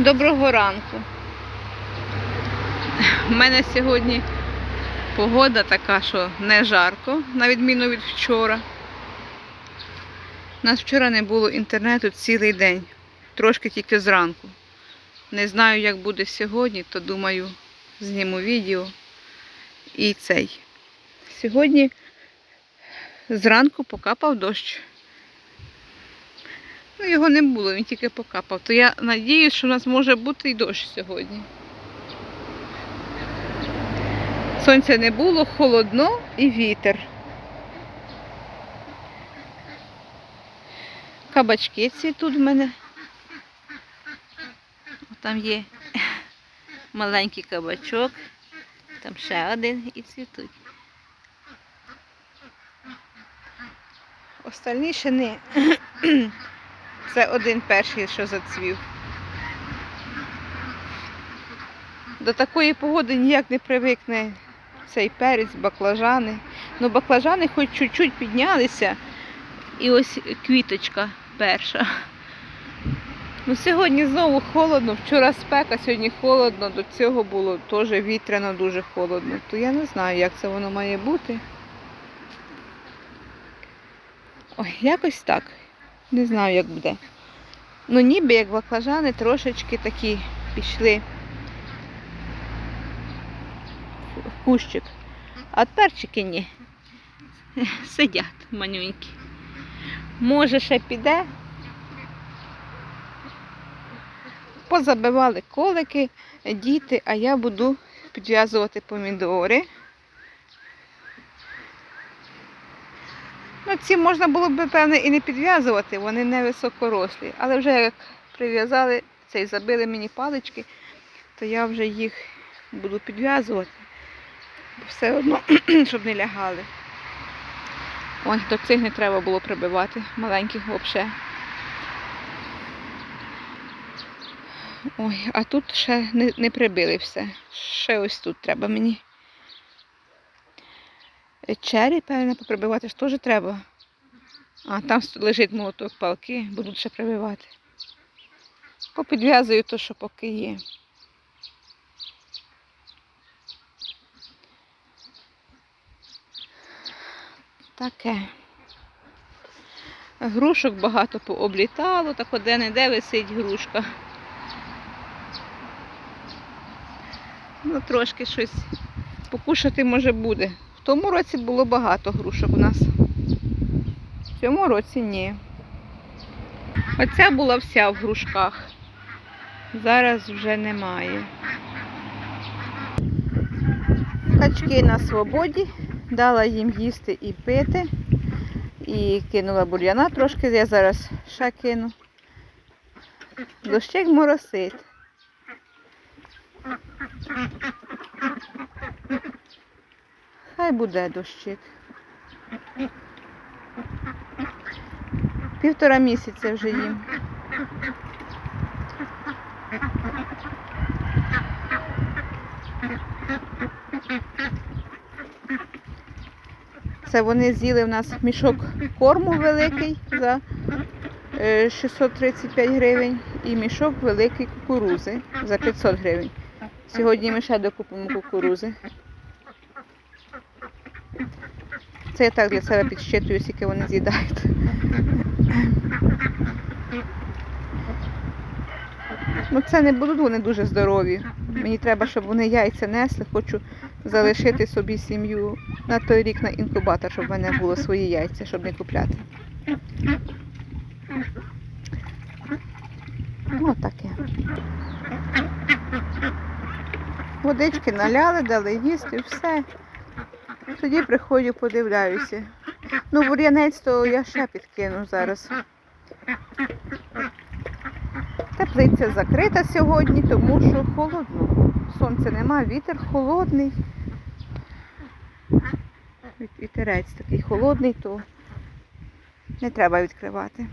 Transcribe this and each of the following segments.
Доброго ранку. У мене сьогодні погода така, що не жарко, на відміну від вчора. У нас вчора не було інтернету цілий день, трошки тільки зранку. Не знаю, як буде сьогодні, то думаю, зніму відео і цей. Сьогодні зранку покапав дощ. Ну, його не було, він тільки покапав. То я надіюсь, що у нас може бути і дощ сьогодні. Сонця не було, холодно і вітер. Кабачки цвітуть в мене. Там є маленький кабачок, там ще один і цвітуть. Остальні ще не. Це один перший, що зацвів. До такої погоди ніяк не привикне цей перець, баклажани. Ну, баклажани хоч чуть-чуть піднялися. І ось квіточка перша. Ну, сьогодні знову холодно, вчора спека, сьогодні холодно, до цього було теж вітряно, дуже холодно. То я не знаю, як це воно має бути. Ой, якось так. Не знаю, як буде. Ну, ніби як баклажани трошечки такі пішли в кущик. А от перчики ні. Сидять манюнькі. Може, ще піде. Позабивали колики, діти, а я буду підв'язувати помідори. Ну, ці можна було б, певне, і не підв'язувати, вони не високорослі. Але вже як прив'язали цей, забили мені палички, то я вже їх буду підв'язувати. Все одно, щоб не лягали. Ой, до цих не треба було прибивати, маленьких взагалі. Ой, а тут ще не, не прибили все. Ще ось тут треба мені. Чері, певно, поприбивати ж теж треба. А там лежить молоток палки, будуть ще прибивати. Попідв'язую то, що поки є. Таке. Грушок багато пооблітало, так де не де висить грушка. Ну, трошки щось покушати може буде. Тому році було багато грушок у нас. В цьому році ні. Оця була вся в грушках. Зараз вже немає. Качки на свободі. Дала їм їсти і пити. І кинула бур'яна трошки, я зараз ще кину. Дощик моросить. Хай буде дощик. Півтора місяця вже їм. Це вони з'їли в нас мішок корму великий за е, 635 гривень і мішок великий кукурузи за 500 гривень. Сьогодні ми ще докупимо кукурузи. Це я так для себе підсчитую, скільки вони з'їдають. Ну це не будуть вони дуже здорові. Мені треба, щоб вони яйця несли. Хочу залишити собі сім'ю на той рік на інкубатор, щоб в мене було свої яйця, щоб не купляти. Ну, таке. Водички наляли, дали їсти, все. Тоді приходжу, подивляюся. Ну, бур'янець то я ще підкину зараз. Теплиця закрита сьогодні, тому що холодно. Сонця нема, вітер холодний. Вітерець такий холодний, то не треба відкривати.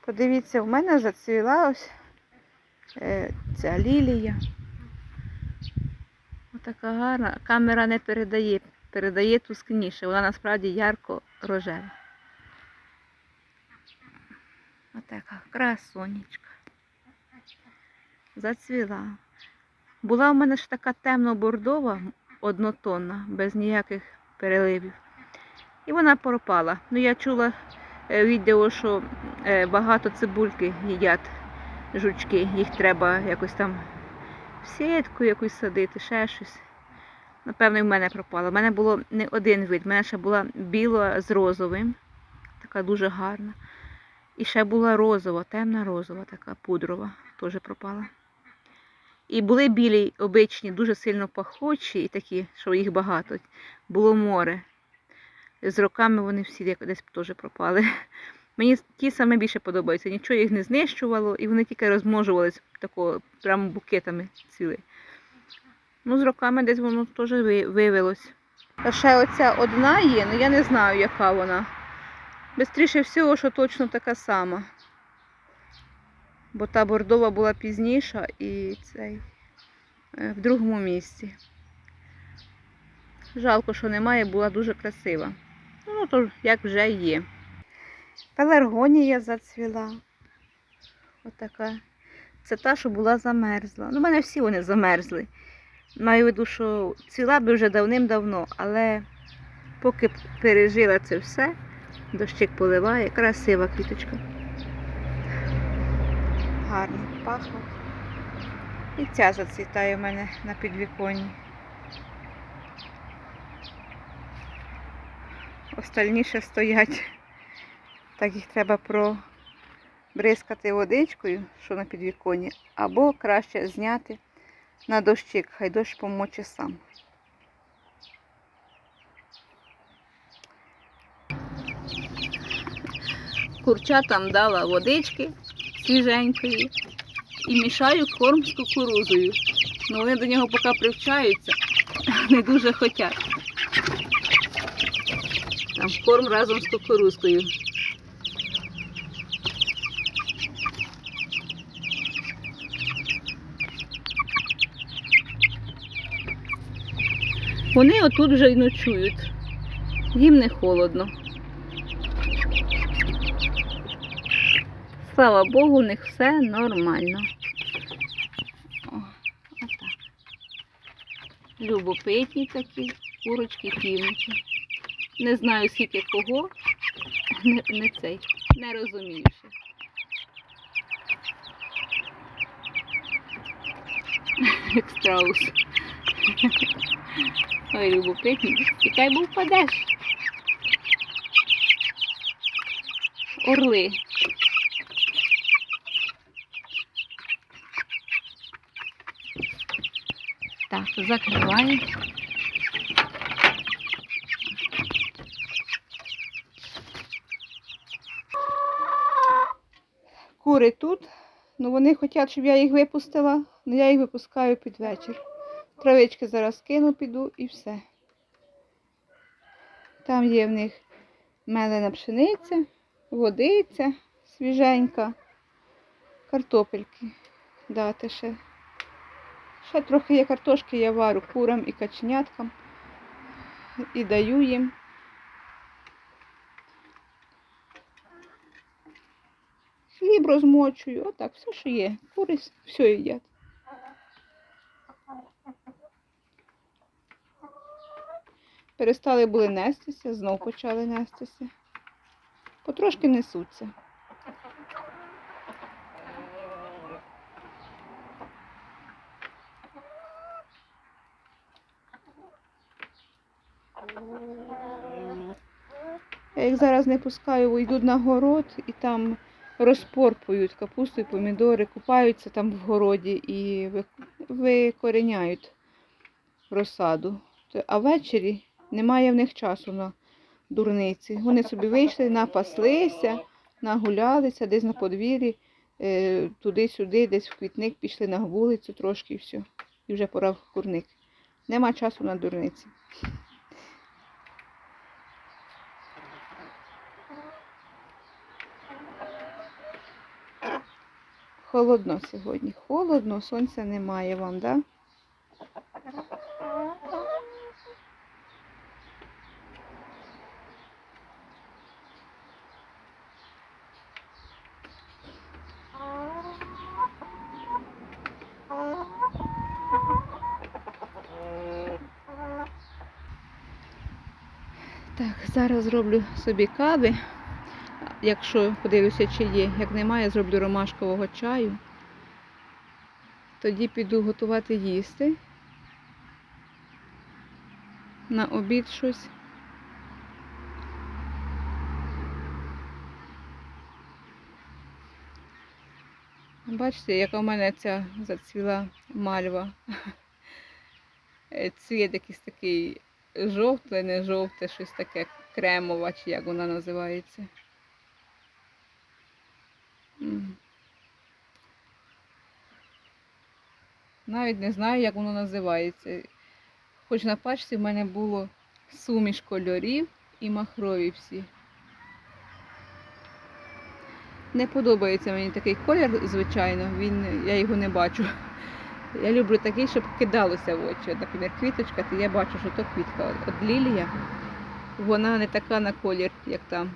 Подивіться, в мене зацвіла ось ця лілія. Отака гарна. Камера не передає передає тускніше. Вона насправді ярко рожева. Отака красонечка. Зацвіла. Була в мене ж така темно-бордова, однотонна, без ніяких переливів. І вона пропала. Ну, я чула е, відео, що е, багато цибульки їдять жучки. Їх треба якось там в сітку якусь садити, ще щось. Напевно, і в мене пропала. У мене було не один вид, в мене ще була біла з розовим, така дуже гарна. І ще була розова, темна розова, така пудрова, теж пропала. І були білі, обичні, дуже сильно пахучі і такі, що їх багато. Було море. З роками вони всі десь теж пропали. Мені ті саме більше подобаються. Нічого їх не знищувало, і вони тільки розмножувались такого, прямо букетами ціли. Ну, з роками десь воно теж ви- вивелось. А ще оця одна є, але я не знаю, яка вона. Бистріше всього, що точно така сама. Бо та бордова була пізніша і цей е, в другому місці. Жалко, що немає, була дуже красива. Ну, то як вже є. Пеларгонія зацвіла. Отака. Це та, що була замерзла. Ну, в мене всі вони замерзли. Маю в виду, що ціла би вже давним-давно, але поки пережила це все, дощик поливає, красива квіточка. Гарно пахне. І ця зацвітає в мене на підвіконні. Остальні ще стоять. Так їх треба пробризкати водичкою, що на підвіконні, або краще зняти на дощик, хай дощ помоче сам. Курчатам дала водички свіженької і мішаю корм з кукурузою. Ну вони до нього поки привчаються, не дуже хотять. Там корм разом з кукурузкою. Вони отут вже й ночують. Їм не холодно. Слава Богу, у них все нормально. Любопитні такі, курочки, півники. Не знаю скільки кого, не, не цей, не розумію. Як страус. Ой, любопитні. Тікай, бо впадеш. Орли. Так, закриваю. Кури тут, ну вони хочуть, щоб я їх випустила, але я їх випускаю під вечір. Травички зараз кину, піду і все. Там є в них мелена пшениця, водиця свіженька, картопельки дати ще. Ще трохи є картошки, я варю курам і каченяткам і даю їм. Хліб розмочую, отак, все, що є. Кури все їдять. Перестали були нестися, знов почали нестися. Потрошки несуться. Я їх зараз не пускаю, йдуть на город і там розпорпують капусту і помідори, купаються там в городі і ви- викореняють розсаду. А ввечері немає в них часу на дурниці. Вони собі вийшли, напаслися, нагулялися десь на подвір'ї, е, туди-сюди, десь в квітник пішли на вулицю трошки і все. І вже пора в курник. Нема часу на дурниці. Холодно сьогодні. Холодно, сонця немає вам, да? Зараз зроблю собі кави. Якщо подивлюся, чи є. Як немає, зроблю ромашкового чаю. Тоді піду готувати їсти. На обід щось. Бачите, яка в мене ця зацвіла мальва. Цвіт якийсь такий жовте, не жовте, щось таке кремова, чи як вона називається. Навіть не знаю, як воно називається. Хоч на пачці в мене було суміш кольорів і махрові всі. Не подобається мені такий колір, звичайно, він, я його не бачу. Я люблю такий, щоб кидалося в очі. Наприклад, квіточка, то я бачу, що то квітка. От, лілія, вона не така на колір, як там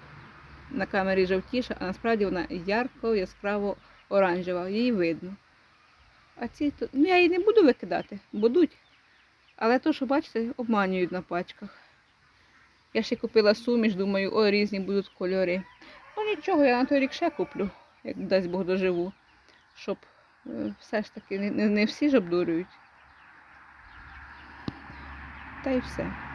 на камері жовтіша, а насправді вона ярко, яскраво оранжева, її видно. А ці то. Ну я її не буду викидати, будуть. Але то, що бачите, обманюють на пачках. Я ще купила суміш, думаю, о, різні будуть кольори. Ну нічого, я на той рік ще куплю, як дасть Бог доживу. Щоб е, все ж таки не, не, не всі ж обдурюють. Та й все.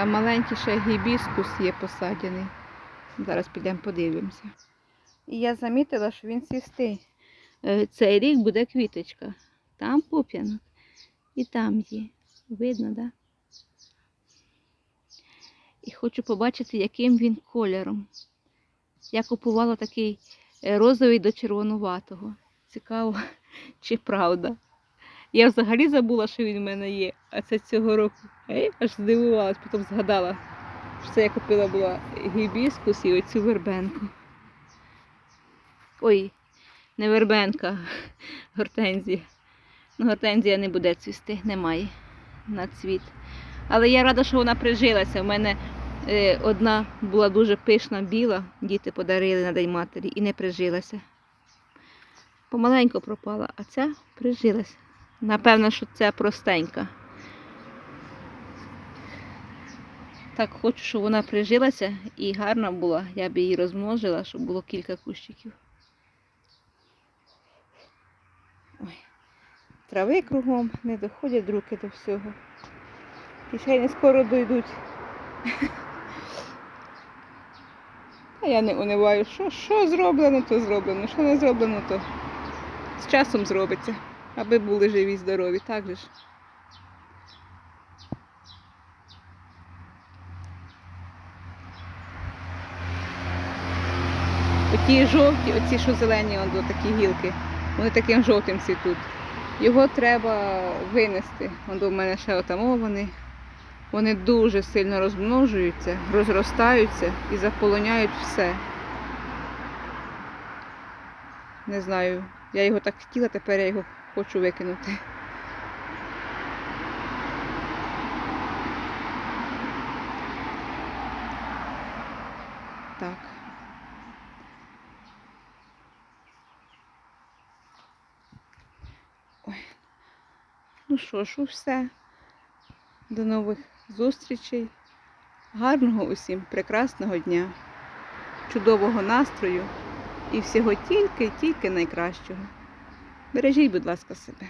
Там маленький ще гібіскус є посаджений. Зараз підемо подивимося. І я замітила, що він цвістий. Е, Цей рік буде квіточка. Там пуп'янок. І там є. Видно, так? Да? І хочу побачити, яким він кольором. Я купувала такий е, розовий до червонуватого. Цікаво, чи правда. Я взагалі забула, що він в мене є, а це цього року. А аж здивувалась, потім згадала, що це я купила була гібіскус і оцю вербенку. Ой, не вербенка, гортензія. Ну, гортензія не буде цвісти, немає на цвіт. Але я рада, що вона прижилася. У мене е, одна була дуже пишна, біла, діти подарили на День матері і не прижилася. Помаленько пропала, а ця прижилася. Напевно, що це простенька. Так хочу, щоб вона прижилася і гарна була. Я б її розмножила, щоб було кілька кущиків. Ой. Трави кругом, не доходять руки до всього. І не скоро дойдуть. А я не униваю, що, що зроблено, то зроблено, що не зроблено, то з часом зробиться, аби були живі, здорові, так же ж. Оті жовті, оці що зелені, до такі гілки, вони таким жовтим цвітуть. Його треба винести. Вон до мене ще отамо. Вони дуже сильно розмножуються, розростаються і заполоняють все. Не знаю, я його так хотіла, тепер я його хочу викинути. Так. Ой. Ну що ж, все. До нових зустрічей. Гарного усім прекрасного дня, чудового настрою і всього тільки-тільки найкращого. Бережіть, будь ласка, себе.